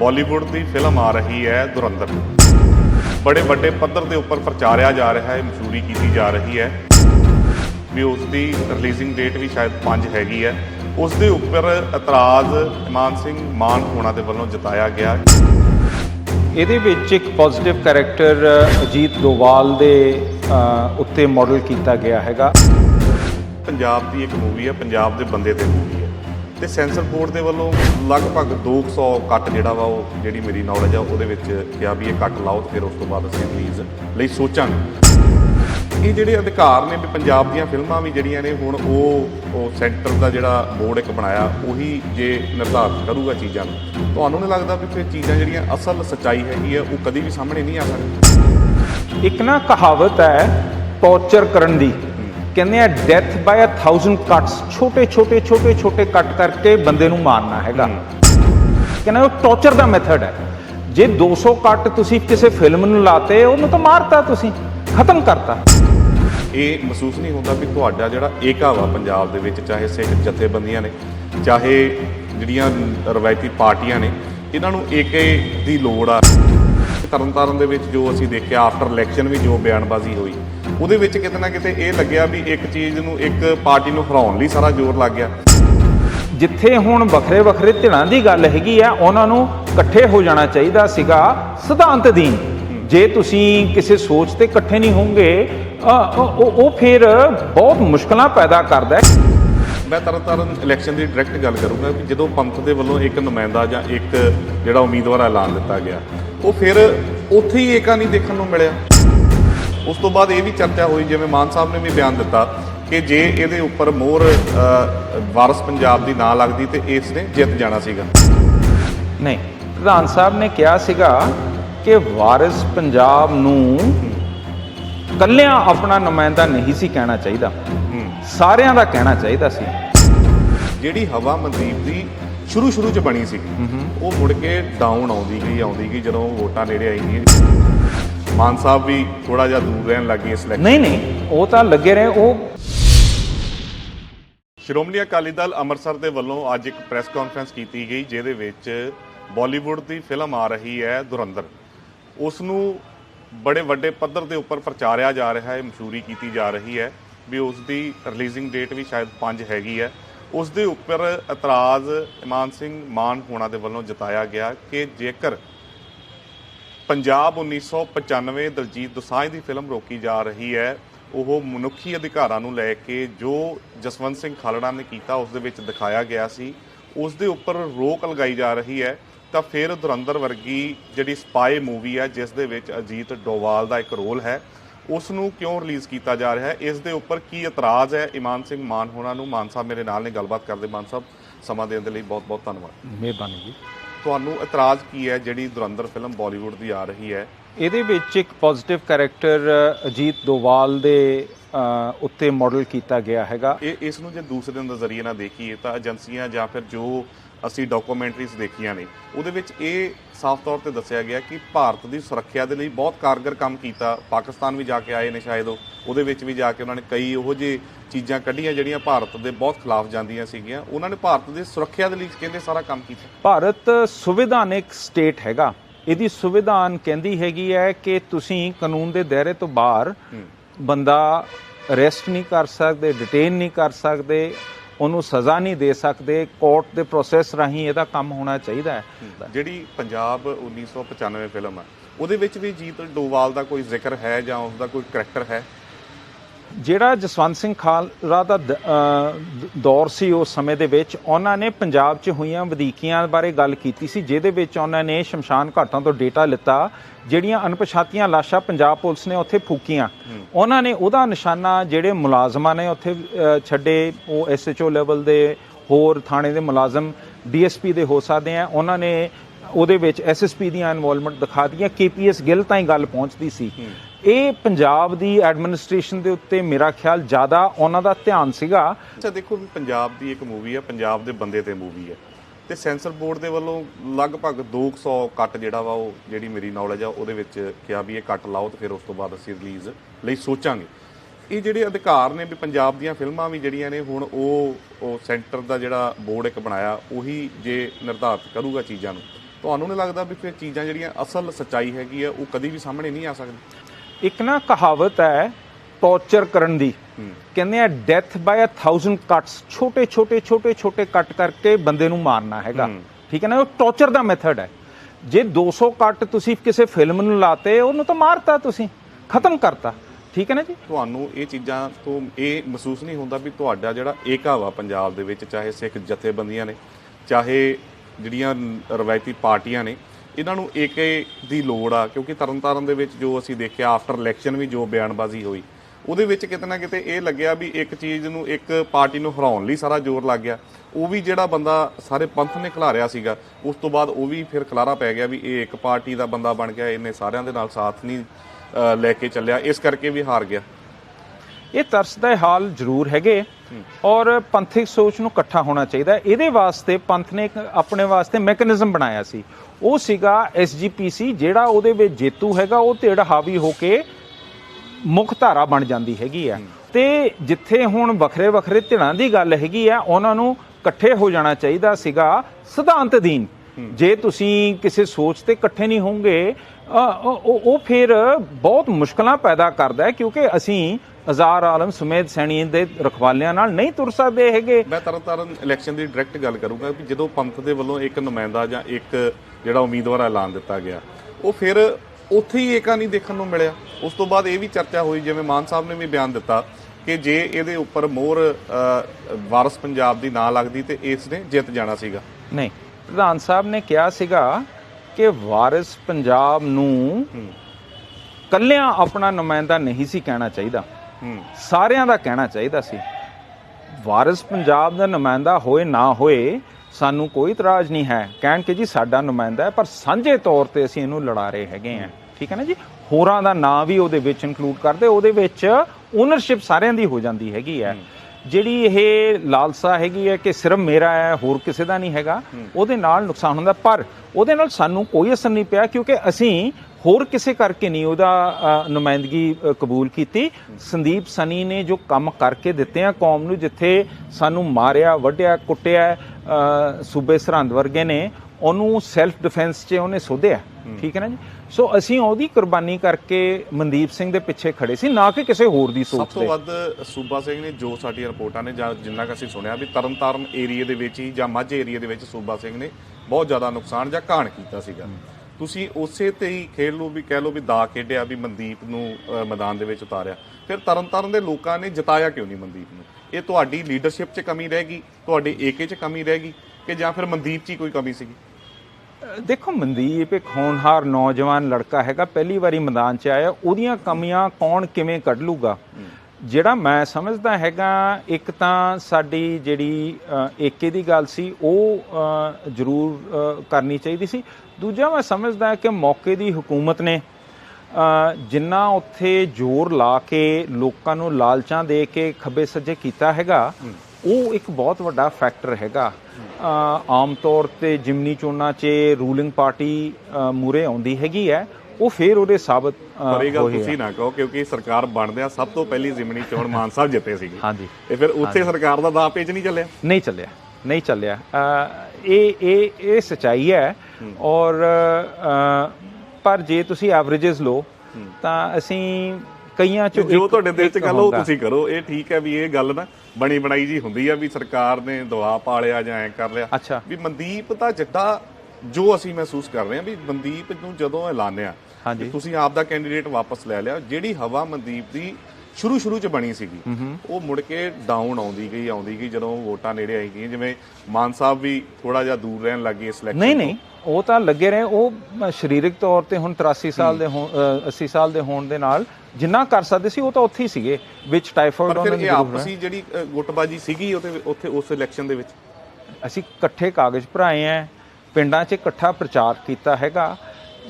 ਬਾਲੀਵੁੱਡ ਦੀ film ਆ ਰਹੀ ਹੈ ਦੁਰੰਦਰ। ਬੜੇ ਵੱਡੇ ਪੱਧਰ ਦੇ ਉੱਪਰ ਪ੍ਰਚਾਰਿਆ ਜਾ ਰਿਹਾ ਹੈ ਮਸ਼ਹੂਰੀ ਕੀਤੀ ਜਾ ਰਹੀ ਹੈ। ਵੀ ਉਸ ਦੀ ਰਿਲੀਜ਼ਿੰਗ ਡੇਟ ਵੀ ਸ਼ਾਇਦ 5 ਹੈਗੀ ਹੈ। ਉਸ ਦੇ ਉੱਪਰ ਇਤਰਾਜ਼ ਇਮਾਨ ਸਿੰਘ ਮਾਨ ਹੋਣਾ ਦੇ ਵੱਲੋਂ ਜਤਾਇਆ ਗਿਆ। ਇਹਦੇ ਵਿੱਚ ਇੱਕ ਪੋਜ਼ਿਟਿਵ ਕੈਰੈਕਟਰ ਅਜੀਤ ਦੋਵਾਲ ਦੇ ਉੱਤੇ ਮਾਡਲ ਕੀਤਾ ਗਿਆ ਹੈਗਾ। ਪੰਜਾਬ ਦੀ ਇੱਕ ਮੂਵੀ ਹੈ ਪੰਜਾਬ ਦੇ ਬੰਦੇ ਤੇ ਮੂਵੀ ਤੇ ਸੈਂਸਰ ਬੋਰਡ ਦੇ ਵੱਲੋਂ ਲਗਭਗ 200 ਕੱਟ ਜਿਹੜਾ ਵਾ ਉਹ ਜਿਹੜੀ ਮੇਰੀ ਨੌਲੇਜ ਆ, ਉਹਦੇ ਵਿੱਚ ਕਿਹਾ ਵੀ ਇਹ ਕੱਟ ਲਾਓ ਤੇ ਫਿਰ ਉਸ ਤੋਂ ਬਾਅਦ ਅਸੀਂ ਰਿਲੀਜ਼ ਲਈ ਸੋਚਾਂਗੇ। ਇਹ ਜਿਹੜੇ ਅਧਿਕਾਰ ਨੇ ਵੀ ਪੰਜਾਬ ਦੀਆਂ ਫਿਲਮਾਂ ਵੀ ਜਿਹੜੀਆਂ ਨੇ, ਹੁਣ ਉਹ ਉਹ ਸੈਂਟਰ ਦਾ ਜਿਹੜਾ ਬੋਰਡ ਇੱਕ ਬਣਾਇਆ, ਉਹੀ ਜੇ ਨਿਰਧਾਰਤ ਕਰੂਗਾ ਚੀਜ਼ਾਂ ਨੂੰ। ਤੁਹਾਨੂੰ ਨਹੀਂ ਲੱਗਦਾ ਵੀ ਫਿਰ ਚੀਜ਼ਾਂ ਜਿਹੜੀਆਂ ਅਸਲ ਸੱਚਾਈ ਹੈਗੀ ਆ, ਉਹ ਕਦੀ ਵੀ ਸਾਹਮਣੇ ਨਹੀਂ ਆ ਸਕਦੀ ਇੱਕ ਨਾ ਕਹਾਵਤ ਹੈ ਟੌਰਚਰ ਕਰਨ ਦੀ। ਕਹਿੰਦੇ ਆ ਡੈਥ ਬਾਈ ਅ 1000 ਕੱਟਸ ਛੋਟੇ ਛੋਟੇ ਛੋਟੇ ਛੋਟੇ ਕੱਟ ਕਰਕੇ ਬੰਦੇ ਨੂੰ ਮਾਰਨਾ ਹੈਗਾ। ਕਹਿੰਦੇ ਉਹ ਟੌਰਚਰ ਦਾ ਮੈਥਡ ਹੈ। ਜੇ 200 ਕੱਟ ਤੁਸੀਂ ਕਿਸੇ ਫਿਲਮ ਨੂੰ ਲਾਤੇ ਉਹਨੂੰ ਤਾਂ ਮਾਰਤਾ ਤੁਸੀਂ ਖਤਮ ਕਰਤਾ। ਇਹ ਮਹਿਸੂਸ ਨਹੀਂ ਹੁੰਦਾ ਵੀ ਤੁਹਾਡਾ ਜਿਹੜਾ ਏਕਾ ਵਾ ਪੰਜਾਬ ਦੇ ਵਿੱਚ ਚਾਹੇ ਸਿੱਖ ਜਥੇਬੰਦੀਆਂ ਨੇ ਚਾਹੇ ਜਿਹੜੀਆਂ ਰਵਾਇਤੀ ਪਾਰਟੀਆਂ ਨੇ ਇਹਨਾਂ ਨੂੰ ਏਕੇ ਦੀ ਲੋੜ ਆ। ਤਰਨਤਾਰਨ ਦੇ ਵਿੱਚ ਜੋ ਅਸੀਂ ਦੇਖਿਆ ਆਫਟਰ ਇਲੈਕਸ਼ਨ ਵੀ ਜੋ ਬਿਆਨਬਾਜ਼ੀ ਹੋਈ ਉਹਦੇ ਵਿੱਚ ਕਿਤੇ ਨਾ ਕਿਤੇ ਇਹ ਲੱਗਿਆ ਵੀ ਇੱਕ ਚੀਜ਼ ਨੂੰ ਇੱਕ ਪਾਰਟੀ ਨੂੰ ਹਰਾਉਣ ਲਈ ਸਾਰਾ ਜ਼ੋਰ ਲੱਗ ਗਿਆ। ਜਿੱਥੇ ਹੁਣ ਵੱਖਰੇ ਵੱਖਰੇ ਧਿਰਾਂ ਦੀ ਗੱਲ ਹੈਗੀ ਆ ਉਹਨਾਂ ਨੂੰ ਇਕੱਠੇ ਹੋ ਜਾਣਾ ਚਾਹੀਦਾ ਸੀਗਾ ਸਿਧਾਂਤ ਅਧੀਨ ਜੇ ਤੁਸੀਂ ਕਿਸੇ ਸੋਚ ਤੇ ਇਕੱਠੇ ਨਹੀਂ ਹੋਵੋਗੇ ਅ, ਉਹ ਉਹ- ਉਹ ਫਿਰ ਬਹੁਤ ਮੁਸ਼ਕਲਾਂ ਪੈਦਾ ਕਰਦਾ ਹੈ। ਮੈਂ ਤਰਨਤਾਰਨ ਇਲੈਕਸ਼ਨ ਦੀ ਡਾਇਰੈਕਟ ਗੱਲ ਕਰੂੰਗਾ ਕਿ ਜਦੋਂ ਪੰਥ ਦੇ ਵੱਲੋਂ ਇੱਕ ਨੁਮਾਇੰਦਾ ਜਾਂ ਇੱਕ ਜਿਹੜਾ ਉਮੀਦਵਾਰ ਐਲਾਨ ਦਿੱਤਾ ਗਿਆ ਉਹ ਫਿਰ ਉੱਥੇ ਹੀ ਏਕਾ ਨਹੀਂ ਦੇਖਣ ਨੂੰ ਮਿਲਿਆ। ਉਸ ਤੋਂ ਬਾਅਦ ਇਹ ਵੀ ਚਰਚਾ ਹੋਈ ਜਿਵੇਂ ਮਾਨ ਸਾਹਿਬ ਨੇ ਵੀ ਬਿਆਨ ਦਿੱਤਾ ਕਿ ਜੇ ਇਹਦੇ ਉੱਪਰ ਮੋਹਰ ਵਾਰਸ ਪੰਜਾਬ ਦੀ ਨਾ ਲੱਗਦੀ ਤੇ ਇਸ ਨੇ ਜਿੱਤ ਜਾਣਾ ਸੀਗਾ। ਨਹੀਂ ਪ੍ਰਧਾਨ ਸਾਹਿਬ ਨੇ ਕਿਹਾ ਸੀਗਾ ਕਿ ਵਾਰਿਸ ਪੰਜਾਬ ਨੂੰ ਕੱਲਿਆਂ ਆਪਣਾ ਨੁਮਾਇੰਦਾ ਨਹੀਂ ਸੀ ਕਹਿਣਾ ਚਾਹੀਦਾ। ਸਾਰਿਆਂ ਦਾ ਕਹਿਣਾ ਚਾਹੀਦਾ ਸੀ। ਜਿਹੜੀ ਹਵਾ ਮਨਦੀਪ ਦੀ ਸ਼ੁਰੂ ਸ਼ੁਰੂ ਚ ਬਣੀ ਸੀ ਉਹ ਮੁੜ ਕੇ ਡਾਊਨ ਆਉਂਦੀ ਗਈ ਆਉਂਦੀ ਗਈ ਜਦੋਂ ਵੋਟਾਂ ਨੇੜੇ ਆਈ ਗਈਆਂ। ਮਾਨ ਸਾਹਿਬ ਵੀ ਥੋੜਾ ਜਿਹਾ ਦੂਰ ਰਹਿਣ ਲੱਗੇ ਇਸ ਇਲੈਕਸ਼ਨ ਨਹੀਂ ਨਹੀਂ ਉਹ ਤਾਂ ਲੱਗੇ ਰਹੇ ਉਹ ਸ਼੍ਰੋਮਣੀ ਅਕਾਲੀ ਦਲ ਅੰਮ੍ਰਿਤਸਰ ਦੇ ਵੱਲੋਂ ਅੱਜ ਇੱਕ ਪ੍ਰੈਸ ਕਾਨਫਰੰਸ ਕੀਤੀ ਗਈ ਜਿਹਦੇ ਵਿੱਚ ਬਾਲੀਵੁੱਡ ਦੀ ਫਿਲਮ ਆ ਰਹੀ ਹੈ ਦੁਰੰਦਰ। ਉਸ ਨੂੰ ਬੜੇ ਵੱਡੇ ਪੱਧਰ ਦੇ ਉੱਪਰ ਪ੍ਰਚਾਰਿਆ ਜਾ ਰਿਹਾ ਹੈ ਮਸ਼ਹੂਰੀ ਕੀਤੀ ਜਾ ਰਹੀ ਹੈ ਵੀ ਉਸ ਦੀ ਰਿਲੀਜ਼ਿੰਗ ਡੇਟ ਵੀ ਸ਼ਾਇਦ 5 ਹੈਗੀ ਹੈ। ਉਸ ਦੇ ਉੱਪਰ ਇਤਰਾਜ਼ ਇਮਾਨ ਸਿੰਘ ਮਾਨ ਹੋਣਾ ਦੇ ਵੱਲੋਂ ਜਤਾਇਆ ਗਿਆ ਕਿ ਜੇਕਰ ਪੰਜਾਬ 1995 ਦਲਜੀਤ ਦੋਸਾਂਝ ਦੀ ਫਿਲਮ ਰੋਕੀ ਜਾ ਰਹੀ ਹੈ। ਉਹ ਮਨੁੱਖੀ ਅਧਿਕਾਰਾਂ ਨੂੰ ਲੈ ਕੇ ਜੋ ਜਸਵੰਤ ਸਿੰਘ ਖਾਲੜਾ ਨੇ ਕੀਤਾ, ਉਸ ਦੇ ਵਿੱਚ ਦਿਖਾਇਆ ਗਿਆ ਸੀ। ਉਸ ਦੇ ਉੱਪਰ ਰੋਕ ਲਗਾਈ ਜਾ ਰਹੀ ਹੈ। ਤਾਂ ਫਿਰ ਦੁਰੰਦਰ ਵਰਗੀ ਜਿਹੜੀ ਸਪਾਈ ਮੂਵੀ ਹੈ, ਜਿਸ ਦੇ ਵਿੱਚ ਅਜੀਤ ਡੋਵਾਲ ਦਾ ਇੱਕ ਰੋਲ ਹੈ, ਉਸ ਨੂੰ ਕਿਉਂ ਰਿਲੀਜ਼ ਕੀਤਾ ਜਾ ਰਿਹਾ ਹੈ? ਇਸ ਦੇ ਉੱਪਰ ਕੀ ਇਤਰਾਜ਼ ਹੈ? ਇਮਾਨ ਸਿੰਘ ਮਾਨ ਹੋਣਾ ਨੂੰ, ਮਾਨ ਸਾਹਿਬ ਮੇਰੇ ਨਾਲ ਨੇ। ਗੱਲਬਾਤ ਕਰਦੇ ਮਾਨ ਸਾਹਿਬ, ਸਮਾਂ ਦੇਣ ਦੇ ਲਈ ਬਹੁਤ ਬਹੁਤ ਧੰਨਵਾਦ। ਮਿਹਰਬਾਨੀ ਜੀ। ਤੁਹਾਨੂੰ ਇਤਰਾਜ਼ ਕੀ ਹੈ ਜਿਹੜੀ ਦੁਰੰਦਰ ਫਿਲਮ ਬਾਲੀਵੁੱਡ ਦੀ ਆ ਰਹੀ ਹੈ? ਇਹਦੇ ਵਿੱਚ ਇੱਕ ਪੋਜ਼ਿਟਿਵ ਕੈਰੈਕਟਰ ਅਜੀਤ ਦੋਵਾਲ ਦੇ ਉੱਤੇ ਮਾਡਲ ਕੀਤਾ ਗਿਆ ਹੈਗਾ। ਇਹ ਇਸ ਨੂੰ ਜੇ ਦੂਸਰੇ ਨਜ਼ਰੀਏ ਨਾਲ ਦੇਖੀਏ ਤਾਂ ਏਜੰਸੀਆਂ ਜਾਂ ਫਿਰ ਜੋ ਅਸੀਂ ਡਾਕੂਮੈਂਟਰੀਜ਼ ਦੇਖੀਆਂ ਨੇ। ਉਹਦੇ ਵਿੱਚ ਇਹ ਸਾਫ਼ ਤੌਰ ਤੇ ਦੱਸਿਆ ਗਿਆ ਕਿ ਭਾਰਤ ਦੀ ਸੁਰੱਖਿਆ ਦੇ ਲਈ ਬਹੁਤ ਕਾਰਗਰ ਕੰਮ ਕੀਤਾ। ਪਾਕਿਸਤਾਨ ਵੀ ਜਾ ਕੇ ਆਏ ਨੇ ਸ਼ਾਇਦ ਉਹ। ਉਹਦੇ ਵਿੱਚ ਵੀ ਜਾ ਕੇ ਉਹਨਾਂ ਨੇ ਕਈ ਉਹੋ ਜਿਹੇ ਚੀਜ਼ਾਂ ਕੱਢੀਆਂ ਜਿਹੜੀਆਂ ਭਾਰਤ ਦੇ ਬਹੁਤ ਖਿਲਾਫ ਜਾਂਦੀਆਂ ਸੀਗੀਆਂ। ਉਹਨਾਂ ਨੇ ਭਾਰਤ ਦੀ ਸੁਰੱਖਿਆ ਦੇ ਲਈ ਕਹਿੰਦੇ ਸਾਰਾ ਕੰਮ ਕੀਤਾ। ਭਾਰਤ ਸੰਵਿਧਾਨਿਕ ਸਟੇਟ ਹੈਗਾ। ਇਹਦੀ ਸੰਵਿਧਾਨ ਕਹਿੰਦੀ ਹੈਗੀ ਹੈ ਕਿ ਤੁਸੀਂ ਕਾਨੂੰਨ ਦੇ ਦਾਇਰੇ ਤੋਂ ਬਾਹਰ ਬੰਦਾ ਅਰੈਸਟ ਨਹੀਂ ਕਰ ਸਕਦੇ ਡਿਟੇਨ ਨਹੀਂ ਕਰ ਸਕਦੇ। ਉਹਨੂੰ ਸਜ਼ਾ ਨਹੀਂ ਦੇ ਸਕਦੇ ਕੋਰਟ ਦੇ ਪ੍ਰੋਸੈਸ ਰਾਹੀਂ ਇਹਦਾ ਕੰਮ ਹੋਣਾ ਚਾਹੀਦਾ ਹੈ। ਜਿਹੜੀ ਪੰਜਾਬ 1995 ਫਿਲਮ ਹੈ ਉਹਦੇ ਵਿੱਚ ਵੀ ਜੀਤ ਡੋਵਾਲ ਦਾ ਕੋਈ ਜ਼ਿਕਰ ਹੈ ਜਾਂ ਉਸ ਦਾ ਕੋਈ ਕਰੈਕਟਰ ਹੈ? ਜਿਹੜਾ ਜਸਵੰਤ ਸਿੰਘ ਖਾਲੜਾ ਦਾ ਦੌਰ ਸੀ ਉਸ ਸਮੇਂ ਦੇ ਵਿੱਚ ਉਹਨਾਂ ਨੇ ਪੰਜਾਬ 'ਚ ਹੋਈਆਂ ਵਧੀਕੀਆਂ ਬਾਰੇ ਗੱਲ ਕੀਤੀ ਸੀ ਜਿਹਦੇ ਵਿੱਚ ਉਹਨਾਂ ਨੇ ਸ਼ਮਸ਼ਾਨ ਘਾਟਾਂ ਤੋਂ ਡੇਟਾ ਲਿੱਤਾ ਜਿਹੜੀਆਂ ਅਣਪਛਾਤੀਆਂ ਲਾਸ਼ਾਂ ਪੰਜਾਬ ਪੁਲਿਸ ਨੇ ਉੱਥੇ ਫੂਕੀਆਂ। ਉਹਨਾਂ ਨੇ ਉਹਦਾ ਨਿਸ਼ਾਨਾ ਜਿਹੜੇ ਮੁਲਾਜ਼ਮਾਂ ਨੇ ਉੱਥੇ ਛੱਡੇ ਉਹ ਐਸਐਚਓ ਲੈਵਲ ਦੇ ਹੋਰ ਥਾਣੇ ਦੇ ਮੁਲਾਜ਼ਮ ਡੀਐਸਪੀ ਦੇ ਹੋ ਸਕਦੇ ਆ ਉਹਨਾਂ ਨੇ ਉਹਦੇ ਵਿੱਚ ਐਸਐਸਪੀ ਦੀਆਂ ਇਨਵੋਲਵਮੈਂਟ ਦਿਖਾ ਦਿੱਤੀਆਂ ਕੇਪੀਐਸ ਗਿੱਲ ਤਾਈਂ ਗੱਲ ਪਹੁੰਚਦੀ ਸੀ। ਇਹ ਪੰਜਾਬ ਦੀ ਐਡਮਿਨਿਸਟ੍ਰੇਸ਼ਨ ਦੇ ਉੱਤੇ ਮੇਰਾ ਖਿਆਲ ਜ਼ਿਆਦਾ ਉਹਨਾਂ ਦਾ ਧਿਆਨ ਸੀਗਾ। ਅੱਛਾ ਦੇਖੋ ਵੀ ਪੰਜਾਬ ਦੀ ਇੱਕ ਮੂਵੀ ਹੈ ਪੰਜਾਬ ਦੇ ਬੰਦੇ ਤੇ ਮੂਵੀ ਹੈ ਤੇ ਸੈਂਸਰ ਬੋਰਡ ਦੇ ਵੱਲੋਂ ਲਗਭਗ 200 ਕੱਟ ਜਿਹੜਾ ਵਾ ਉਹ ਜਿਹੜੀ ਮੇਰੀ ਨੌਲੇਜ ਆ ਉਹਦੇ ਵਿੱਚ ਕਿਹਾ ਵੀ ਇਹ ਕੱਟ ਲਾਓ ਤੇ ਫਿਰ ਉਸ ਤੋਂ ਬਾਅਦ ਅਸੀਂ ਰਿਲੀਜ਼ ਲਈ ਸੋਚਾਂਗੇ। ਇਹ ਜਿਹੜੇ ਅਧਿਕਾਰ ਨੇ ਵੀ ਪੰਜਾਬ ਦੀਆਂ ਫਿਲਮਾਂ ਵੀ ਜਿਹੜੀਆਂ ਨੇ ਹੁਣ ਉਹ ਉਹ ਸੈਂਟਰ ਦਾ ਜਿਹੜਾ ਬੋਰਡ ਇੱਕ ਬਣਾਇਆ ਉਹੀ ਜੇ ਨਿਰਧਾਰਤ ਕਰੂਗਾ ਚੀਜ਼ਾਂ ਨੂੰ। ਤੁਹਾਨੂੰ ਨਹੀਂ ਲੱਗਦਾ ਵੀ ਫਿਰ ਚੀਜ਼ਾਂ ਜਿਹੜੀਆਂ ਅਸਲ ਸੱਚਾਈ ਹੈਗੀ ਆ ਉਹ ਕਦੀ ਵੀ ਸਾਹਮਣੇ ਨਹੀਂ ਆ ਸਕਦੀ ਇੱਕ ਨਾ ਕਹਾਵਤ ਹੈ ਟੌਰਚਰ ਕਰਨ ਦੀ। ਕਹਿੰਦੇ ਆ ਡੈਥ ਬਾਈ ਅ 1000 ਕੱਟਸ ਛੋਟੇ ਛੋਟੇ ਛੋਟੇ ਛੋਟੇ ਕੱਟ ਕਰਕੇ ਬੰਦੇ ਨੂੰ ਮਾਰਨਾ ਹੈਗਾ। ਠੀਕ ਹੈ ਨਾ? ਉਹ ਟੌਰਚਰ ਦਾ ਮੈਥਡ ਹੈ। ਜੇ 200 ਕੱਟ ਤੁਸੀਂ ਕਿਸੇ ਫਿਲਮ ਨੂੰ ਲਾਤੇ ਉਹਨੂੰ ਤਾਂ ਮਾਰਤਾ ਤੁਸੀਂ। ਖਤਮ ਕਰਤਾ। ਠੀਕ ਹੈ ਨਾ ਜੀ? ਤੁਹਾਨੂੰ ਇਹ ਚੀਜ਼ਾਂ ਤੋਂ ਇਹ ਮਹਿਸੂਸ ਨਹੀਂ ਹੁੰਦਾ ਵੀ ਤੁਹਾਡਾ ਜਿਹੜਾ ਏਕਾ ਵਾ ਪੰਜਾਬ ਦੇ ਵਿੱਚ ਚਾਹੇ ਸਿੱਖ ਜਥੇਬੰਦੀਆਂ ਨੇ ਚਾਹੇ ਜਿਹੜੀਆਂ ਰਵਾਇਤੀ ਪਾਰਟੀਆਂ ਨੇ, ਇਹਨਾਂ ਨੂੰ ਏਕੇ ਦੀ ਲੋੜ ਆ, ਕਿਉਂਕਿ ਤਰਨਤਾਰਨ ਦੇ ਵਿੱਚ ਜੋ ਅਸੀਂ ਦੇਖਿਆ ਆਫਟਰ ਇਲੈਕਸ਼ਨ ਵੀ ਜੋ ਬਿਆਨਬਾਜ਼ੀ ਹੋਈ, ਉਹਦੇ ਵਿੱਚ ਕਿਤੇ ਨਾ ਕਿਤੇ ਇਹ ਲੱਗਿਆ ਵੀ ਇੱਕ ਚੀਜ਼ ਨੂੰ, ਇੱਕ ਪਾਰਟੀ ਨੂੰ ਹਰਾਉਣ ਲਈ ਸਾਰਾ ਜ਼ੋਰ ਲੱਗ ਗਿਆ। ਉਹ ਵੀ ਜਿਹੜਾ ਬੰਦਾ ਸਾਰੇ ਪੰਥ ਨੇ ਖਿਲਾਰਿਆ ਸੀਗਾ, ਉਸ ਤੋਂ ਬਾਅਦ ਉਹ ਵੀ ਫਿਰ ਖਲਾਰਾ ਪੈ ਗਿਆ ਵੀ ਇਹ ਇੱਕ ਪਾਰਟੀ ਦਾ ਬੰਦਾ ਬਣ ਗਿਆ, ਇਹਨੇ ਸਾਰਿਆਂ ਦੇ ਨਾਲ ਸਾਥ ਨਹੀਂ ਲੈ ਕੇ ਚੱਲਿਆ, ਇਸ ਕਰਕੇ ਵੀ ਹਾਰ ਗਿਆ। ਇਹ ਤਰਸ ਦਾ ਹਾਲ ਜ਼ਰੂਰ ਹੈਗੇ। ਔਰ ਪੰਥਿਕ ਸੋਚ ਨੂੰ ਇਕੱਠਾ ਹੋਣਾ ਚਾਹੀਦਾ। ਇਹਦੇ ਵਾਸਤੇ ਪੰਥ ਨੇ ਆਪਣੇ ਵਾਸਤੇ ਮੈਕੈਨਿਜ਼ਮ ਬਣਾਇਆ ਸੀ। ਉਹ ਸੀਗਾ ਐਸਜੀਪੀਸੀ ਜਿਹੜਾ ਉਹਦੇ ਵਿੱਚ ਜੇਤੂ ਹੈਗਾ ਉਹ ਧਿੜ ਹਾਵੀ ਹੋ ਕੇ ਮੁੱਖ ਧਾਰਾ ਬਣ ਜਾਂਦੀ ਹੈਗੀ ਆ ਤੇ ਜਿੱਥੇ ਹੁਣ ਵੱਖਰੇ ਵੱਖਰੇ ਧਿਰਾਂ ਦੀ ਗੱਲ ਹੈਗੀ ਆ ਉਹਨਾਂ ਨੂੰ ਇਕੱਠੇ ਹੋ ਜਾਣਾ ਚਾਹੀਦਾ ਸੀਗਾ ਸਿਧਾਂਤ ਅਧੀਨ। ਜੇ ਤੁਸੀਂ ਕਿਸੇ ਸੋਚ ਤੇ ਇਕੱਠੇ ਨਹੀਂ ਹੋਵੋਗੇ ਉਹ ਫਿਰ ਬਹੁਤ ਮੁਸ਼ਕਲਾਂ ਪੈਦਾ ਕਰਦਾ ਹੈ ਕਿਉਂਕਿ ਅਸੀਂ ਹਜ਼ਾਰ ਆਲਮ ਸਮੇਤ ਸੈਣੀ ਦੇ ਰਖਵਾਲਿਆਂ ਨਾਲ ਨਹੀਂ ਤੁਰ ਸਕਦੇ ਹੈਗੇ। ਮੈਂ ਤਰਨਤਾਰਨ ਇਲੈਕਸ਼ਨ ਦੀ ਡਾਇਰੈਕਟ ਗੱਲ ਕਰੂੰਗਾ ਕਿ ਜਦੋਂ ਪੰਥ ਦੇ ਵੱਲੋਂ ਇੱਕ ਨੁਮਾਇੰਦਾ ਜਾਂ ਇੱਕ ਜਿਹੜਾ ਉਮੀਦਵਾਰ ਐਲਾਨ ਦਿੱਤਾ ਗਿਆ ਉਹ ਫਿਰ ਉੱਥੇ ਹੀ ਏਕਾ ਨਹੀਂ ਦੇਖਣ ਨੂੰ ਮਿਲਿਆ। ਉਸ ਤੋਂ ਬਾਅਦ ਇਹ ਵੀ ਚਰਚਾ ਹੋਈ ਜਿਵੇਂ ਮਾਨ ਸਾਹਿਬ ਨੇ ਵੀ ਬਿਆਨ ਦਿੱਤਾ ਕਿ ਜੇ ਇਹਦੇ ਉੱਪਰ ਮੋਹਰ ਵਾਰਸ ਪੰਜਾਬ ਦੀ ਨਾ ਲੱਗਦੀ ਤੇ ਇਸ ਨੇ ਜਿੱਤ ਜਾਣਾ ਸੀਗਾ। ਨਹੀਂ ਪ੍ਰਧਾਨ ਸਾਹਿਬ ਨੇ ਕਿਹਾ ਸੀਗਾ ਕਿ ਵਾਰਿਸ ਪੰਜਾਬ ਨੂੰ ਕੱਲਿਆਂ ਆਪਣਾ ਨੁਮਾਇੰਦਾ ਨਹੀਂ ਸੀ ਕਹਿਣਾ ਚਾਹੀਦਾ। ਸਾਰਿਆਂ ਦਾ ਕਹਿਣਾ ਚਾਹੀਦਾ ਸੀ। ਵਾਰਿਸ ਪੰਜਾਬ ਦਾ ਨੁਮਾਇੰਦਾ ਹੋਏ ਨਾ ਹੋਏ ਸਾਨੂੰ ਕੋਈ ਇਤਰਾਜ਼ ਨਹੀਂ ਹੈ। ਕਹਿਣ ਕਿ ਜੀ ਸਾਡਾ ਨੁਮਾਇੰਦਾ ਹੈ ਪਰ ਸਾਂਝੇ ਤੌਰ ਤੇ ਅਸੀਂ ਇਹਨੂੰ ਲੜਾ ਰਹੇ ਹੈਗੇ ਆ ਠੀਕ ਹੈ ਨਾ ਜੀ? ਹੋਰਾਂ ਦਾ ਨਾਂ ਵੀ ਉਹਦੇ ਵਿੱਚ ਇਨਕਲੂਡ ਕਰਦੇ ਉਹਦੇ ਵਿੱਚ ਓਨਰਸ਼ਿਪ ਸਾਰਿਆਂ ਦੀ ਹੋ ਜਾਂਦੀ ਹੈਗੀ ਹੈ। ਜਿਹੜੀ ਇਹ ਲਾਲਸਾ ਹੈਗੀ ਹੈ ਕਿ ਸਿਰਫ ਮੇਰਾ ਹੈ ਹੋਰ ਕਿਸੇ ਦਾ ਨਹੀਂ ਹੈਗਾ ਉਹਦੇ ਨਾਲ ਨੁਕਸਾਨ ਹੁੰਦਾ। ਪਰ ਉਹਦੇ ਨਾਲ ਸਾਨੂੰ ਕੋਈ ਅਸਰ ਨਹੀਂ ਪਿਆ ਕਿਉਂਕਿ ਅਸੀਂ ਹੋਰ ਕਿਸੇ ਕਰਕੇ ਨਹੀਂ ਉਹਦਾ ਨੁਮਾਇੰਦਗੀ ਕਬੂਲ ਕੀਤੀ। ਸੰਦੀਪ ਸਨੀ ਨੇ ਜੋ ਕੰਮ ਕਰਕੇ ਦਿੱਤੇ ਆ ਕੌਮ ਨੂੰ ਜਿੱਥੇ ਸਾਨੂੰ ਮਾਰਿਆ ਵੱਢਿਆ ਕੁੱਟਿਆ ਸੂਬੇ ਸਰਹੰਦ ਵਰਗੇ ਨੇ ਉਹਨੂੰ ਸੈਲਫ ਡਿਫੈਂਸ 'ਚ ਉਹਨੇ ਸੋਧਿਆ। ਠੀਕ ਹੈ ਨਾ ਜੀ? ਸੋ ਅਸੀਂ ਉਹਦੀ ਕੁਰਬਾਨੀ ਕਰਕੇ ਮਨਦੀਪ ਸਿੰਘ ਦੇ ਪਿੱਛੇ ਖੜੇ ਸੀ ਨਾ ਕਿ ਕਿਸੇ ਹੋਰ ਦੀ ਸਭ ਸੋਚ ਤੋਂ ਤੇ ਵੱਧ ਸੂਬਾ ਸਿੰਘ ਨੇ ਜੋ ਸਾਡੀਆਂ ਰਿਪੋਰਟਾਂ ਨੇ ਜਾਂ ਜਿੰਨਾ ਕਿ ਅਸੀਂ ਸੁਣਿਆ ਵੀ ਤਰਨਤਾਰਨ ਏਰੀਆ ਦੇ ਵਿੱਚ ਹੀ ਜਾਂ ਮਾਝੇ ਏਰੀਆ ਦੇ ਵਿੱਚ ਸੂਬਾ ਸਿੰਘ ਨੇ ਬਹੁਤ ਜ਼ਿਆਦਾ ਨੁਕਸਾਨ ਜਾਂ ਘਾਣ ਕੀਤਾ ਸੀਗਾ। ਤੁਸੀਂ ਉਸੇ ਤੇ ਹੀ ਖੇਡ ਲਓ ਵੀ ਕਹਿ ਲਓ ਵੀ ਦਾ ਖੇਡਿਆ ਵੀ ਮਨਦੀਪ ਨੂੰ ਅ, ਮੈਦਾਨ ਦੇ ਵਿੱਚ ਉਤਾਰਿਆ। ਫਿਰ ਤਰਨਤਾਰਨ ਦੇ ਲੋਕਾਂ ਨੇ ਜਿਤਾਇਆ ਕਿਉਂ ਨਹੀਂ ਮਨਦੀਪ ਨੂੰ? ਇਹ ਤੁਹਾਡੀ ਲੀਡਰਸ਼ਿਪ 'ਚ ਕਮੀ ਰਹਿ ਗਈ ਤੁਹਾਡੇ ਏਕੇ 'ਚ ਕਮੀ ਰਹਿ ਗਈ ਕਿ ਜਾਂ ਫਿਰ ਮਨਦੀਪ 'ਚ ਹੀ ਕੋਈ ਕਮੀ ਸੀਗੀ? ਦੇਖੋ ਮਨਦੀਪ ਇੱਕ ਹੋਣਹਾਰ ਨੌਜਵਾਨ ਲੜਕਾ ਹੈਗਾ ਪਹਿਲੀ ਵਾਰੀ ਮੈਦਾਨ 'ਚ ਆਇਆ। ਉਹਦੀਆਂ ਕਮੀਆਂ ਕੌਣ ਕਿਵੇਂ ਕੱਢ ਲੂਗਾ ਜਿਹੜਾ ਮੈਂ ਸਮਝਦਾ ਹੈਗਾ ਇੱਕ ਤਾਂ ਸਾਡੀ ਜਿਹੜੀ ਅ, ਏਕੇ ਦੀ ਗੱਲ ਸੀ ਉਹ ਅ, ਜ਼ਰੂਰ ਅ, ਕਰਨੀ ਚਾਹੀਦੀ ਸੀ। ਦੂਜਾ ਮੈਂ ਸਮਝਦਾ ਕਿ ਮੌਕੇ ਦੀ ਹਕੂਮਤ ਨੇ ਜਿੰਨਾ ਉੱਥੇ ਜ਼ੋਰ ਲਾ ਕੇ ਲੋਕਾਂ ਨੂੰ ਲਾਲਚਾਂ ਦੇ ਕੇ ਖੱਬੇ ਸੱਜੇ ਕੀਤਾ ਹੈਗਾ ਉਹ ਇੱਕ ਬਹੁਤ ਵੱਡਾ ਫੈਕਟਰ ਹੈਗਾ। ਆਮ ਤੌਰ ਤੇ ਜਿਮਨੀ ਚੋਣਾਂ 'ਚ ਰੂਲਿੰਗ ਪਾਰਟੀ ਮੂਰੇ ਆਉਂਦੀ ਹੈਗੀ ਹੈ ਉਹ ਫਿਰ ਉਹਦੇ ਸਾਬਤ ਪਰ ਇਹ ਗੱਲ। ਤੁਸੀਂ ਨਾ ਕਹੋ ਕਿਉਂਕਿ ਸਰਕਾਰ ਬਣਦਿਆਂ ਸਭ ਤੋਂ ਪਹਿਲੀ ਜ਼ਿਮਨੀ ਚੋਣ ਮਾਨ ਸਾਹਿਬ ਜਿੱਤੇ ਸੀਗੇ। ਹਾਂਜੀ। ਤੇ ਫਿਰ ਉੱਥੇ ਸਰਕਾਰ ਦਾ ਦਾਅ ਪੇਚ ਨਹੀਂ ਚੱਲਿਆ? ਨਹੀਂ ਚੱਲਿਆ ਨਹੀਂ ਚੱਲਿਆ। ਇਹ ਇਹ ਇਹ ਸਚਾਈ ਹੈ ਔਰ ਪਰ ਜੇ ਤੁਸੀਂ ਐਵਰੇजेस ਲਓ ਤਾਂ ਅਸੀਂ ਕਈਆਂ ਚੋਂ ਜੋ ਤੁਹਾਡੇ ਦਿਲ 'ਚ ਗੱਲ ਉਹ। ਤੁਸੀਂ ਕਰੋ। ਇਹ ਠੀਕ ਹੈ ਵੀ ਇਹ ਗੱਲ ਨਾ ਬਣੀ ਬਣਾਈ ਜੀ ਹੁੰਦੀ ਆ ਵੀ ਸਰਕਾਰ ਨੇ ਦਵਾ ਪਾਲਿਆ ਜਾਂ ਐ ਕਰ ਲਿਆ। ਵੀ ਮਨਦੀਪ ਦਾ ਜਿੱਦਾਂ ਜੋ ਅਸੀਂ ਮਹਿਸੂਸ ਕਰ ਰਹੇ ਹਾਂ ਵੀ ਮਨਦੀਪ ਨੂੰ ਜਦੋਂ ਐਲਾਨਿਆ ਤੁਸੀਂ ਆਪ ਦਾ ਕੈਂਡੀਡੇਟ ਵਾਪਸ ਲੈ ਲਿਆ ਜਿਹੜੀ ਹਵਾ ਮਨਦੀਪ ਦੀ ਸ਼ੁਰੂ ਸ਼ੁਰੂ ਚ ਬਣੀ ਸੀਗੀ। ਉਹ ਮੁੜ ਕੇ ਡਾਊਨ ਆਉਂਦੀ ਗਈ ਆਉਂਦੀ ਗਈ ਜਦੋਂ ਵੋਟਾਂ ਨੇੜੇ ਆਈ ਗਈਆਂ। ਜਿਵੇਂ ਮਾਨ ਸਾਹਿਬ ਵੀ ਥੋੜਾ ਜਿਹਾ ਦੂਰ ਰਹਿਣ ਲੱਗੇ ਇਸ ਇਲੈਕਸ਼ਨ ਨਹੀਂ ਨਹੀਂ ਉਹ ਤਾਂ ਲੱਗੇ ਰਹੇ। ਉਹ ਸਰੀਰਕ ਤੌਰ ਤੇ ਹੁਣ 83 ਸਾਲ ਦੇ ਹੋਣ ਅ, 80 ਸਾਲ ਦੇ ਹੋਣ ਦੇ ਨਾਲ ਜਿੰਨਾ ਕਰ ਸਕਦੇ ਸੀ ਉਹ ਤਾਂ ਉੱਥੇ ਹੀ ਸੀਗੇ। ਵਿੱਚ ਟਾਈਫਾਇਡ ਉਹਨਾਂ ਨੂੰ ਆਪਸੀ ਜਿਹੜੀ ਗੁੱਟਬਾਜੀ ਸੀਗੀ ਉਹਦੇ ਉੱਥੇ ਉਸ ਇਲੈਕਸ਼ਨ ਦੇ ਵਿੱਚ? ਅਸੀਂ ਇਕੱਠੇ ਕਾਗਜ਼ ਭਰਾਏ ਆ। ਪਿੰਡਾਂ 'ਚ ਇਕੱਠਾ ਪ੍ਰਚਾਰ ਕੀਤਾ ਹੈਗਾ।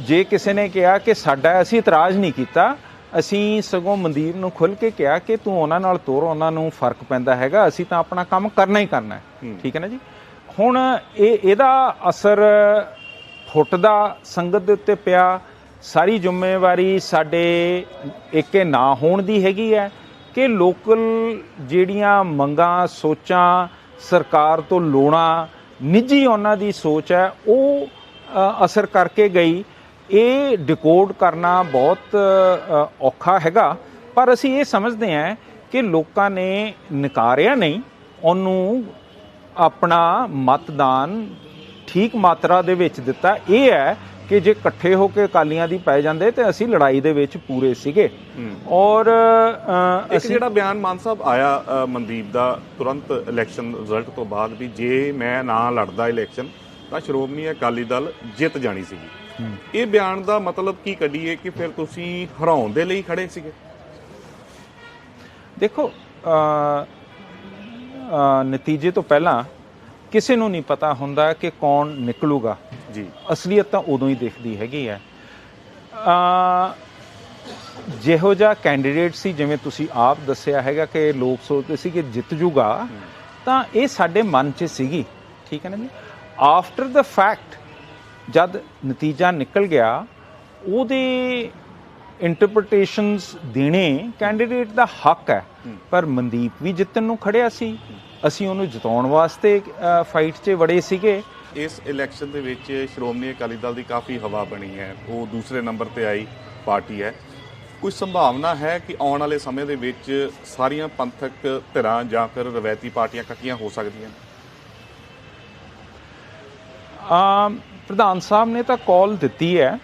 ਜੇ ਕਿਸੇ ਨੇ ਕਿਹਾ ਕਿ ਸਾਡਾ ਅਸੀਂ ਇਤਰਾਜ਼ ਨਹੀਂ ਕੀਤਾ ਅਸੀਂ ਸਗੋਂ ਮਨਦੀਪ ਨੂੰ ਖੁੱਲ ਕੇ ਕਿਹਾ ਕਿ ਤੂੰ ਉਹਨਾਂ ਨਾਲ ਤੋਰ ਉਹਨਾਂ ਨੂੰ ਫ਼ਰਕ ਪੈਂਦਾ ਹੈਗਾ ਅਸੀਂ ਤਾਂ ਆਪਣਾ ਕੰਮ ਕਰਨਾ ਹੀ ਕਰਨਾ ਹੈ। ਠੀਕ ਹੈ ਨਾ ਜੀ? ਹੁਣ ਇਹ ਇਹਦਾ ਅਸਰ ਫੁੱਟ ਦਾ ਸੰਗਤ ਦੇ ਉੱਤੇ ਪਿਆ। ਸਾਰੀ ਜ਼ਿੰਮੇਵਾਰੀ ਸਾਡੇ ਏਕੇ ਨਾ ਹੋਣ ਦੀ ਹੈਗੀ ਹੈ ਕਿ ਲੋਕਲ ਜਿਹੜੀਆਂ ਮੰਗਾਂ ਸੋਚਾਂ ਸਰਕਾਰ ਤੋਂ ਲੋੜਾਂ ਨਿੱਜੀ ਉਹਨਾਂ ਦੀ ਸੋਚ ਹੈ ਉਹ ਅਸਰ ਕਰਕੇ ਗਈ। ਇਹ ਡਿਕੋਡ ਕਰਨਾ ਬਹੁਤ ਔਖਾ ਹੈਗਾ। ਪਰ ਅਸੀਂ ਇਹ ਸਮਝਦੇ ਹਾਂ ਕਿ ਲੋਕਾਂ ਨੇ ਨਕਾਰਿਆ ਨਹੀਂ। ਉਹਨੂੰ ਆਪਣਾ ਮਤਦਾਨ ਠੀਕ ਮਾਤਰਾ ਦੇ ਵਿੱਚ ਦਿੱਤਾ। ਇਹ ਹੈ ਕਿ ਜੇ ਇਕੱਠੇ ਹੋ ਕੇ ਅਕਾਲੀਆਂ ਦੀ ਪੈ ਜਾਂਦੇ ਤੇ ਅਸੀਂ ਲੜਾਈ ਦੇ ਵਿੱਚ ਪੂਰੇ ਸੀਗੇ। ਔਰ ਇੱਕ ਜਿਹੜਾ ਬਿਆਨ ਮਾਨ ਸਾਹਿਬ ਆਇਆ ਮਨਦੀਪ ਦਾ ਤੁਰੰਤ ਇਲੈਕਸ਼ਨ ਰਿਜ਼ਲਟ ਤੋਂ ਬਾਅਦ ਵੀ ਜੇ ਮੈਂ ਨਾ ਲੜਦਾ ਇਲੈਕਸ਼ਨ ਤਾਂ ਸ਼੍ਰੋਮਣੀ ਅਕਾਲੀ ਦਲ ਜਿੱਤ ਜਾਣੀ ਸੀਗੀ। ਇਹ ਬਿਆਨ ਦਾ ਮਤਲਬ ਕੀ ਕੱਢੀਏ ਕਿ ਫਿਰ ਤੁਸੀਂ ਹਰਾਉਣ ਦੇ ਲਈ ਖੜੇ ਸੀਗੇ? ਦੇਖੋ ਅ, ਨਤੀਜੇ ਤੋਂ ਪਹਿਲਾਂ ਕਿਸੇ ਨੂੰ ਨਹੀਂ ਪਤਾ ਹੁੰਦਾ ਕਿ ਕੌਣ ਨਿਕਲੂਗਾ। ਜੀ। ਅਸਲੀਅਤ ਤਾਂ ਉਦੋਂ ਹੀ ਦਿਖਦੀ ਹੈਗੀ ਹੈ। ਅ ਜਿਹੋ ਜਿਹਾ ਕੈਂਡੀਡੇਟ ਸੀ ਜਿਵੇਂ ਤੁਸੀਂ ਆਪ ਦੱਸਿਆ ਹੈਗਾ ਕਿ ਲੋਕ ਸੋਚਦੇ ਸੀ ਕਿ ਜਿੱਤ ਜੂਗਾ ਤਾਂ ਇਹ ਸਾਡੇ ਮਨ 'ਚ ਸੀਗੀ। ਠੀਕ ਹੈ ਨਾ ਜੀ? ਆਫਟਰ ਦਾ ਫੈਕਟ ਜਦ ਨਤੀਜਾ ਨਿਕਲ ਗਿਆ ਉਹਦੇ ਇੰਟਰਪ੍ਰੀਟੇਸ਼ਨਸ ਦੇਣੇ ਕੈਂਡੀਡੇਟ ਦਾ ਹੱਕ ਹੈ। ਪਰ ਮਨਦੀਪ ਵੀ ਜਿੱਤਣ ਨੂੰ ਖੜਿਆ ਸੀ। ਅਸੀਂ ਉਹਨੂੰ ਜਿਤਾਉਣ ਵਾਸਤੇ ਫਾਈਟ 'ਚ ਵੜੇ ਸੀਗੇ। ਇਸ ਇਲੈਕਸ਼ਨ ਦੇ ਵਿੱਚ ਸ਼੍ਰੋਮਣੀ ਅਕਾਲੀ ਦਲ ਦੀ ਕਾਫੀ ਹਵਾ ਬਣੀ ਹੈ। ਉਹ ਦੂਸਰੇ ਨੰਬਰ ਤੇ ਆਈ ਪਾਰਟੀ ਹੈ। ਕੋਈ ਸੰਭਾਵਨਾ ਹੈ ਕਿ ਆਉਣ ਵਾਲੇ ਸਮੇਂ ਦੇ ਵਿੱਚ ਸਾਰੀਆਂ ਪੰਥਕ ਧਿਰਾਂ ਜਾਂ ਫਿਰ ਰਵਾਇਤੀ ਪਾਰਟੀਆਂ ਇਕੱਠੀਆਂ ਹੋ ਸਕਦੀਆਂ ਆਮ ਪ੍ਰਧਾਨ ਸਾਹਿਬ ਨੇ ਤਾਂ ਕਾਲ ਦਿੱਤੀ ਹੈ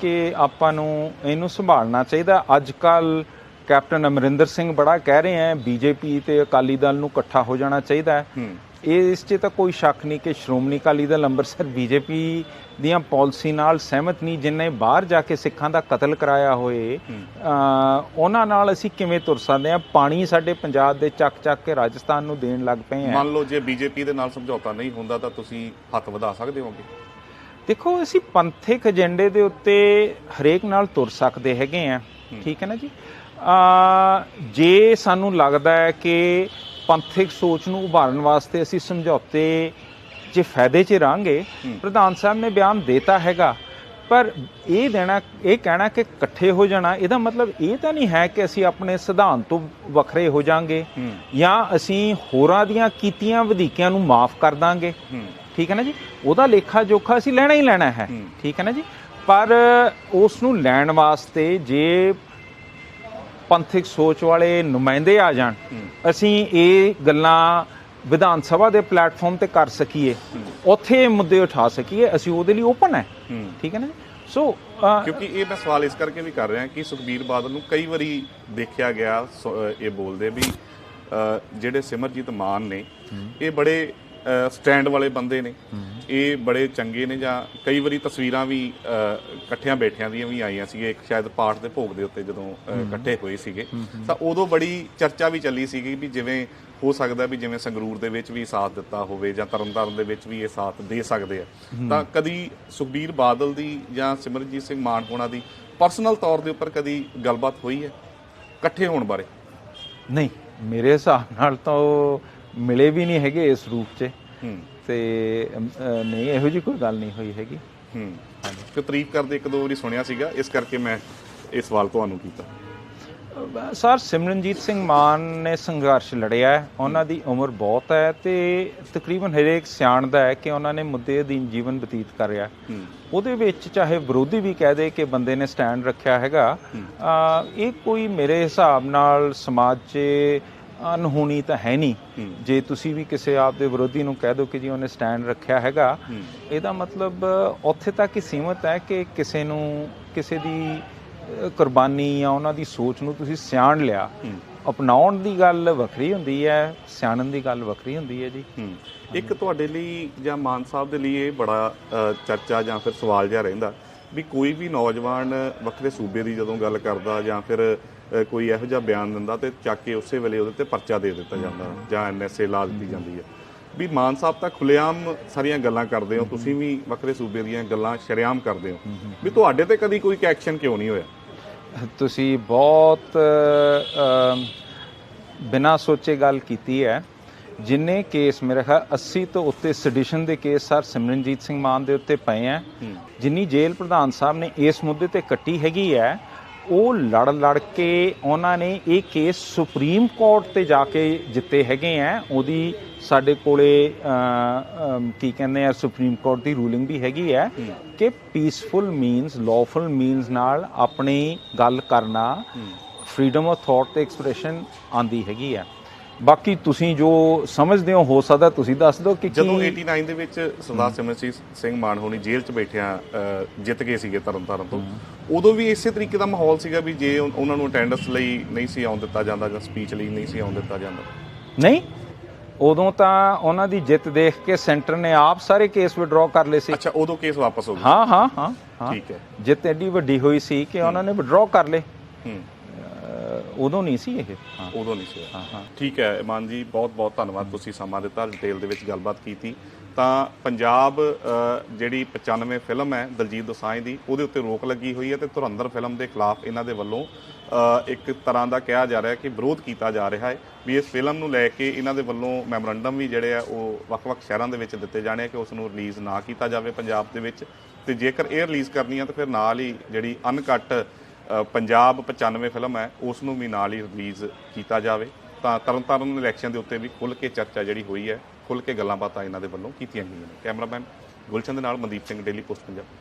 ਕਿ ਆਪਾਂ ਨੂੰ ਇਹਨੂੰ ਸੰਭਾਲਣਾ ਚਾਹੀਦਾ। ਅੱਜ ਕੱਲ ਕੈਪਟਨ ਅਮਰਿੰਦਰ ਸਿੰਘ ਬੜਾ ਕਹਿ ਰਹੇ ਹੈ ਬੀਜੇਪੀ ਤੇ ਅਕਾਲੀ ਦਲ ਨੂੰ ਇਕੱਠਾ ਹੋ ਜਾਣਾ ਚਾਹੀਦਾ ਹੈ। ਇਹ ਇਸ 'ਚ ਤਾਂ ਕੋਈ ਸ਼ੱਕ ਨਹੀਂ ਕਿ ਸ਼੍ਰੋਮਣੀ ਅਕਾਲੀ ਦਲ ਅੰਮ੍ਰਿਤਸਰ ਬੀਜੇਪੀ ਦੀਆਂ ਪਾਲਿਸੀ ਨਾਲ ਸਹਿਮਤ ਨਹੀਂ ਜਿਨਨੇ ਬਾਹਰ ਜਾ ਕੇ ਸਿੱਖਾਂ ਦਾ ਕਤਲ ਕਰਾਇਆ ਹੋਏ। ਉਹਨਾਂ ਨਾਲ ਅਸੀਂ ਕਿਵੇਂ ਤੁਰ ਸਕਦੇ ਹਾਂ? ਪਾਣੀ ਸਾਡੇ ਪੰਜਾਬ ਦੇ ਚੱਕ ਚੱਕ ਕੇ ਰਾਜਸਥਾਨ ਨੂੰ ਦੇਣ ਲੱਗ ਪਏ ਆ ਮੰਨ ਲਓ ਜੇ ਬੀਜੇਪੀ ਦੇ ਨਾਲ ਸਮਝੌਤਾ ਨਹੀਂ ਹੁੰਦਾ ਤਾਂ ਤੁਸੀਂ ਹੱਥ ਵਧਾ ਸਕਦੇ ਹੋਗੇ। ਦੇਖੋ ਅਸੀਂ ਪੰਥਕ ਏਜੰਡੇ ਦੇ ਉੱਤੇ ਹਰੇਕ ਨਾਲ ਤੁਰ ਸਕਦੇ ਹੈਗੇ ਆ। ਠੀਕ ਹੈ ਨਾ ਜੀ? ਆ ਜੇ ਸਾਨੂੰ ਲੱਗਦਾ ਹੈ ਕਿ ਪੰਥਕ ਸੋਚ ਨੂੰ ਉਭਾਰਨ ਵਾਸਤੇ ਅਸੀਂ ਸਮਝੌਤੇ 'ਚ ਫਾਇਦੇ 'ਚ ਰਾਂਗੇ ਪ੍ਰਧਾਨ ਸਾਹਿਬ ਨੇ ਬਿਆਨ ਦਿੱਤਾ ਹੈਗਾ। ਪਰ ਇਹ ਦੇਣਾ ਇਹ ਕਹਿਣਾ ਕਿ ਇਕੱਠੇ ਹੋ ਜਾਣਾ ਇਹਦਾ ਮਤਲਬ ਇਹ ਤਾਂ ਨਹੀਂ ਹੈ ਕਿ ਅਸੀਂ ਆਪਣੇ ਸਿਧਾਂਤ ਤੋਂ ਵੱਖਰੇ ਹੋ ਜਾਾਂਗੇ। ਜਾਂ ਅਸੀਂ ਹੋਰਾਂ ਦੀਆਂ ਕੀਤੀਆਂ ਵਧੀਕੀਆਂ ਨੂੰ ਮਾਫ ਕਰ ਦਾਂਗੇ। ਠੀਕ ਹੈ ਨਾ ਜੀ? ਉਹਦਾ ਲੇਖਾ ਜੋਖਾ ਅਸੀਂ ਲੈਣਾ ਹੀ ਲੈਣਾ ਹੈ। ਠੀਕ ਹੈ ਨਾ ਜੀ? ਪਰ ਉਸ ਨੂੰ ਲੈਣ ਵਾਸਤੇ ਜੇ ਪੰਥਕ ਸੋਚ ਵਾਲੇ ਨੁਮਾਇੰਦੇ ਆ ਜਾਣ ਅਸੀਂ ਇਹ ਗੱਲਾਂ ਵਿਧਾਨ ਸਭਾ ਦੇ ਪਲੇਟਫਾਰਮ ਤੇ ਕਰ ਸਕੀਏ। ਉੱਥੇ ਇਹ ਮੁੱਦੇ ਉਠਾ ਸਕੀਏ ਅਸੀਂ ਉਹਦੇ ਲਈ ਓਪਨ ਹੈ। ਠੀਕ ਹੈ ਨਾ? ਸੋ ਕਿਉਂਕਿ ਇਹ ਮੈਂ ਸਵਾਲ ਇਸ ਕਰਕੇ ਵੀ ਕਰ ਰਿਹਾ ਕਿ ਸੁਖਬੀਰ ਬਾਦਲ ਨੂੰ ਕਈ ਵਾਰੀ ਦੇਖਿਆ ਗਿਆ ਇਹ ਬੋਲਦੇ ਵੀ ਜਿਹੜੇ ਸਿਮਰਜੀਤ ਮਾਨ ਨੇ ਇਹ ਬੜੇ ਸਟੈਂਡ ਵਾਲੇ ਬੰਦੇ ਨੇ। ਇਹ ਬੜੇ ਚੰਗੇ ਨੇ ਜਾਂ ਕਈ ਵਾਰੀ ਤਸਵੀਰਾਂ ਵੀ ਇਕੱਠਿਆਂ ਬੈਠਿਆਂ ਦੀਆਂ ਵੀ ਆਈਆਂ ਸੀ ਇੱਕ ਸ਼ਾਇਦ ਪਾਠ ਦੇ ਭੋਗ ਦੇ ਉੱਤੇ ਜਦੋਂ ਇਕੱਠੇ ਹੋਏ ਸੀਗੇ। ਤਾਂ ਉਦੋਂ ਬੜੀ ਚਰਚਾ ਵੀ ਚੱਲੀ ਸੀਗੀ ਵੀ ਜਿਵੇਂ ਹੋ ਸਕਦਾ ਵੀ ਜਿਵੇਂ ਸੰਗਰੂਰ ਦੇ ਵਿੱਚ ਵੀ ਸਾਥ ਦਿੱਤਾ ਹੋਵੇ ਜਾਂ ਤਰਨਤਾਰਨ ਦੇ ਵਿੱਚ ਵੀ ਇਹ ਸਾਥ ਦੇ ਸਕਦੇ ਆ। ਤਾਂ ਕਦੀ ਸੁਖਬੀਰ ਬਾਦਲ ਦੀ ਜਾਂ ਸਿਮਰਜੀਤ ਸਿੰਘ ਮਾਨ ਹੋਣਾ ਦੀ ਪਰਸਨਲ ਤੌਰ ਦੇ ਉੱਪਰ ਕਦੀ ਗੱਲਬਾਤ ਹੋਈ ਹੈ? ਇਕੱਠੇ ਹੋਣ ਬਾਰੇ। ਨਹੀਂ ਮੇਰੇ ਹਿਸਾਬ ਨਾਲ ਤਾਂ ਉਹ ਮਿਲੇ ਵੀ ਨਹੀਂ ਹੈਗੇ ਇਸ ਰੂਪ 'ਚ। ਤੇ ਨਹੀਂ ਇਹੋ ਜੀ ਕੋਈ ਗੱਲ ਨਹੀਂ ਹੋਈ ਹੈਗੀ। ਹੂੰ। ਤੇ ਤਾਰੀਫ ਕਰਦੇ ਇੱਕ ਦੋ ਵਾਰੀ ਸੁਣਿਆ ਸੀਗਾ ਇਸ ਕਰਕੇ ਮੈਂ ਇਹ ਸਵਾਲ ਤੁਹਾਨੂੰ ਕੀਤਾ। ਸਰ ਸਿਮਰਨਜੀਤ ਸਿੰਘ ਮਾਨ ਨੇ ਸੰਘਰਸ਼ ਲੜਿਆ ਹੈ। ਉਹਨਾਂ ਦੀ ਉਮਰ ਬਹੁਤ ਹੈ ਤੇ ਤਕਰੀਬਨ ਹਰੇਕ ਸਿਆਣਦਾ ਹੈ ਕਿ ਉਹਨਾਂ ਨੇ ਮੁੱਦੇ ਅਧੀਨ ਜੀਵਨ ਬਤੀਤ ਕਰਿਆ ਉਹਦੇ ਵਿੱਚ ਚਾਹੇ ਵਿਰੋਧੀ ਵੀ ਕਹਿ ਦੇ ਕਿ ਬੰਦੇ ਨੇ ਸਟੈਂਡ ਰੱਖਿਆ ਹੈਗਾ। ਇਹ ਕੋਈ ਮੇਰੇ ਹਿਸਾਬ ਨਾਲ ਸਮਾਜ 'ਚ ਅਨਹੋਣੀ ਤਾਂ ਹੈ ਨਹੀਂ। ਜੇ ਤੁਸੀਂ ਵੀ ਕਿਸੇ ਆਪ ਦੇ ਵਿਰੋਧੀ ਨੂੰ ਕਹਿ ਦਿਓ ਕਿ ਜੀ ਉਹਨੇ ਸਟੈਂਡ ਰੱਖਿਆ ਹੈਗਾ। ਇਹਦਾ ਮਤਲਬ ਉੱਥੇ ਤੱਕ ਹੀ ਸੀਮਤ ਹੈ ਕਿ ਕਿਸੇ ਨੂੰ ਕਿਸੇ ਦੀ ਕੁਰਬਾਨੀ ਜਾਂ ਉਹਨਾਂ ਦੀ ਸੋਚ ਨੂੰ ਤੁਸੀਂ ਸਿਆਣ ਲਿਆ। ਅਪਣਾਉਣ ਦੀ ਗੱਲ ਵੱਖਰੀ ਹੁੰਦੀ ਹੈ ਸਿਆਣਨ ਦੀ ਗੱਲ ਵੱਖਰੀ ਹੁੰਦੀ ਹੈ ਜੀ ਇੱਕ ਤੁਹਾਡੇ ਲਈ ਜਾਂ ਮਾਨ ਸਾਹਿਬ ਦੇ ਲਈ ਇਹ ਬੜਾ ਚਰਚਾ ਜਾਂ ਫਿਰ ਸਵਾਲ ਜਿਹਾ ਰਹਿੰਦਾ ਵੀ ਕੋਈ ਵੀ ਨੌਜਵਾਨ ਵੱਖਰੇ ਸੂਬੇ ਦੀ ਜਦੋਂ ਗੱਲ ਕਰਦਾ ਜਾਂ ਫਿਰ ਕੋਈ ਇਹੋ ਜਿਹਾ ਬਿਆਨ ਦਿੰਦਾ ਤੇ ਚੱਕ ਕੇ ਉਸੇ ਵੇਲੇ ਉਹਦੇ ਤੇ ਪਰਚਾ ਦੇ ਦਿੱਤਾ ਜਾਂਦਾ ਜਾਂ ਐਨਐਸਏ ਲਾ ਦਿੱਤੀ ਜਾਂਦੀ ਹੈ। ਵੀ ਮਾਨ ਸਾਹਿਬ ਤਾਂ ਖੁੱਲੇਆਮ ਸਾਰੀਆਂ ਗੱਲਾਂ ਕਰਦੇ ਹੋ ਤੁਸੀਂ ਵੀ ਵੱਖਰੇ ਸੂਬੇ ਦੀਆਂ ਗੱਲਾਂ ਸ਼ਰੇਆਮ ਕਰਦੇ ਹੋ। ਵੀ ਤੁਹਾਡੇ ਤੇ ਕਦੀ ਕੋਈ ਐਕਸ਼ਨ ਕਿਉਂ ਨਹੀਂ ਹੋਇਆ? ਤੁਸੀਂ ਬਹੁਤ ਬਿਨਾਂ ਸੋਚੇ ਗੱਲ ਕੀਤੀ ਹੈ। ਜਿੰਨੇ ਕੇਸ ਮੇਰੇ ਖਿਆਲ 80 ਤੋਂ ਉੱਤੇ ਸੈਡੀਸ਼ਨ ਦੇ ਕੇਸ ਸਰ ਸਿਮਰਨਜੀਤ ਸਿੰਘ ਮਾਨ ਦੇ ਉੱਤੇ ਪਏ ਆ ਜਿੰਨੀ ਜੇਲ੍ਹ ਪ੍ਰਧਾਨ ਸਾਹਿਬ ਨੇ ਇਸ ਮੁੱਦੇ ਤੇ ਕੱਟੀ ਹੈਗੀ ਹੈ ਉਹ ਲੜ ਲੜ ਕੇ ਉਹਨਾਂ ਨੇ ਇਹ ਕੇਸ ਸੁਪਰੀਮ ਕੋਰਟ ਤੇ ਜਾ ਕੇ ਜਿੱਤੇ ਹੈਗੇ ਆ। ਉਹਦੀ ਸਾਡੇ ਕੋਲੇ ਕੀ ਕਹਿੰਦੇ ਆ ਸੁਪਰੀਮ ਕੋਰਟ ਦੀ ਰੂਲਿੰਗ ਵੀ ਹੈਗੀ ਹੈ। ਕਿ ਪੀਸਫੁਲ ਮੀਨਸ ਲਾਫੁਲ ਮੀਨਸ ਨਾਲ ਆਪਣੀ ਗੱਲ ਕਰਨਾ ਫਰੀडम ਆਫ ਥਾਟ ਤੇ ਐਕਸਪ੍ਰੈਸ਼ਨ ਆਂਦੀ ਹੈਗੀ ਹੈ ਬਾਕੀ ਤੁਸੀਂ ਜੋ ਸਮਝਦੇ ਹੋ ਹੋ ਸਕਦਾ ਤੁਸੀਂ ਦੱਸ ਦਿਓ ਕਿ ਜਦੋਂ ਕੀ 89 ਦੇ ਵਿੱਚ ਸਰਦਾਰ ਸਿਮਰਜੀਤ ਸਿੰਘ ਮਾਨ ਹੋਣੀ ਜੇਲ੍ਹ 'ਚ ਬੈਠਿਆਂ ਜਿੱਤ ਗਏ ਸੀਗੇ ਤਰਨਤਾਰਨ ਤੋਂ। ਉਦੋਂ ਵੀ ਇਸੇ ਤਰੀਕੇ ਦਾ ਮਾਹੌਲ ਸੀਗਾ ਵੀ ਜੇ ਉਹ- ਉਹਨਾਂ ਨੂੰ ਅਟੈਂਡੈਂਸ ਲਈ ਨਹੀਂ ਸੀ ਆਉਣ ਦਿੱਤਾ ਜਾਂਦਾ ਜਾਂ ਸਪੀਚ ਲਈ ਨਹੀਂ ਸੀ ਆਉਣ ਦਿੱਤਾ ਜਾਂਦਾ। ਨਹੀਂ ਉਦੋਂ ਤਾਂ ਉਹਨਾਂ ਦੀ ਜਿੱਤ ਦੇਖ ਕੇ ਸੈਂਟਰ ਨੇ ਆਪ ਸਾਰੇ ਕੇਸ ਵਿਡਰਾਅ ਕਰ ਲਏ ਸੀ। ਅੱਛਾ ਉਦੋਂ ਕੇਸ ਵਾਪਸ ਹੋ ਗਿਆ ਹਾਂ ਹਾਂ ਹਾਂ ਠੀਕ ਹੈ। ਜਿੱਤ ਐਡੀ ਵੱਡੀ ਹੋਈ ਸੀ ਕਿ ਉਹਨਾਂ ਨੇ ਵਿਡਰਾਅ ਕਰ ਲਏ। ਹੂੰ। ਉਦੋਂ ਨਹੀਂ ਸੀ ਇਹ। ਹਾਂ। ਉਦੋਂ ਨਹੀਂ ਸੀ। ਹਾਂ ਹਾਂ। ਠੀਕ ਹੈ ਇਮਾਨ ਜੀ ਬਹੁਤ ਬਹੁਤ ਧੰਨਵਾਦ ਤੁਸੀਂ ਸਮਾਂ ਦਿੱਤਾ ਡਿਟੇਲ ਦੇ ਵਿੱਚ ਗੱਲਬਾਤ ਕੀਤੀ। ਤਾਂ ਪੰਜਾਬ ਜਿਹੜੀ 95 ਫਿਲਮ ਹੈ ਦਲਜੀਤ ਦੋਸਾਂਝ ਦੀ, ਉਹਦੇ ਉੱਤੇ ਰੋਕ ਲੱਗੀ ਹੋਈ ਹੈ ਤੇ ਧੁਰੰਧਰ ਫਿਲਮ ਦੇ ਖਿਲਾਫ ਇਹਨਾਂ ਦੇ ਵੱਲੋਂ ਇੱਕ ਤਰ੍ਹਾਂ ਦਾ ਕਿਹਾ ਜਾ ਰਿਹਾ ਕਿ ਵਿਰੋਧ ਕੀਤਾ ਜਾ ਰਿਹਾ ਹੈ ਵੀ ਇਸ ਫਿਲਮ ਨੂੰ ਲੈ ਕੇ ਇਹਨਾਂ ਦੇ ਵੱਲੋਂ ਮੈਮੋਰੰਡਮ ਵੀ ਜਿਹੜੇ ਆ ਉਹ ਵੱਖ-ਵੱਖ ਸ਼ਹਿਰਾਂ ਦੇ ਵਿੱਚ ਦਿੱਤੇ ਜਾਣੇ ਆ ਕਿ ਉਸ ਨੂੰ ਰਿਲੀਜ਼ ਨਾ ਕੀਤਾ ਜਾਵੇ ਪੰਜਾਬ ਦੇ ਵਿੱਚ। ਤੇ ਜੇਕਰ ਇਹ ਰਿਲੀਜ਼ ਕਰਨੀ ਆ ਤਾਂ ਫਿਰ ਨਾਲ ਹੀ ਜਿਹੜੀ ਅਨਕਟ ਪੰਜਾਬ 95 ਫਿਲਮ ਹੈ ਉਸ ਨੂੰ ਵੀ ਨਾਲ ਹੀ ਰਿਲੀਜ਼ ਕੀਤਾ ਜਾਵੇ। ਤਾਂ ਤਰਨਤਾਰਨ ਇਲੈਕਸ਼ਨ ਦੇ ਉੱਤੇ ਵੀ ਖੁੱਲ ਕੇ ਚਰਚਾ ਜਿਹੜੀ ਹੋਈ ਹੈ ਖੁੱਲ ਕੇ ਗੱਲਾਂ ਬਾਤਾਂ ਇਹਨਾਂ ਦੇ ਵੱਲੋਂ ਕੀਤੀਆਂ ਗਈਆਂ ਨੇ। ਕੈਮਰਾਮੈਨ ਗੁਲਸ਼ਨ ਦੇ ਨਾਲ ਮਨਦੀਪ ਸਿੰਘ ਡੇਲੀ ਪੋਸਟ ਪੰਜਾਬ।